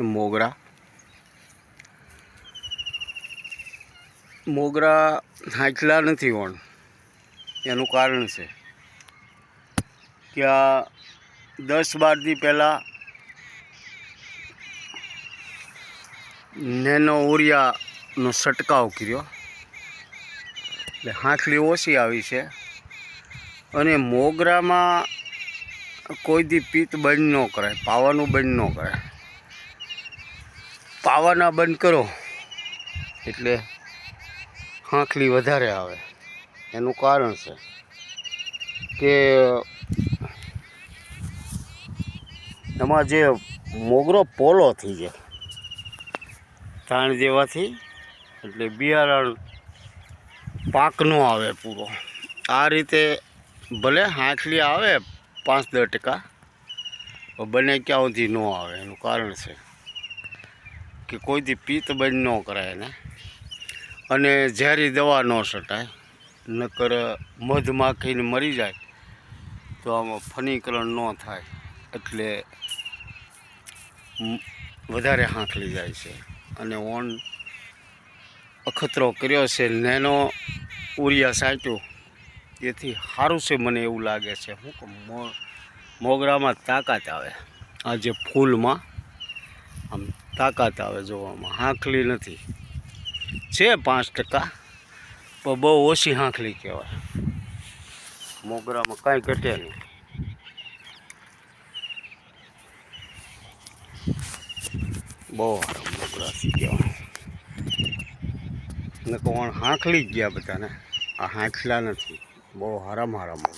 મોગરા. મોગરા હાંચલા નથી વણ એનું કારણ છે કે આ દસ બાર દી પહેલાં નેનો ઓરિયાનો છંટકાવ કર્યો. એટલે હાંખલી ઓછી આવી છે. અને મોગરામાં કોઈ દી પિત્ત બંધ ન કરાય, પાવાનું બંધ ન કરાય. પાવાના બંધ કરો. એટલે હાંખલી વધારે આવે. એનું કારણ છે કે એમાં જે મોગરો પોલો થઈ જાય, તાણ દેવાથી, એટલે બિયારણ પાક ન આવે પૂરો. આ રીતે ભલે હાંખલી આવે પાંચ દસ ટકા બને ક્યાં સુધી ન આવે, એનું કારણ છે. કે કોઈથી પિત્ત બંધ ન કરાય એને અને ઝેરી દવા ન છટાય, નકર મધ માખીને મરી જાય, તો આમાં ફનીકરણ ન થાય, એટલે વધારે હાંકલી જાય છે. અને ઓન અખતરો કર્યો છે, નેનો ઉરિયા સાચ્યો એથી સારું છે મને એવું લાગે છે. મો- મોગરામાં તાકાત આવે. આ જે ફૂલમાં, આમ તાકાત આવે જોવામાં, હાંખલી નથી. છે પાંચ ટકા, પણ બહુ ઓછી હાંખલી કહેવાય. મોગરામાં કાંઈ ઘટે નહીં. બહુ સારા મોગરાથી કહેવાય. ને કોણ હાંખલી જ ગયા બધાને. આ હાંખલા નથી. બહુ હારામ હારા મોગરા.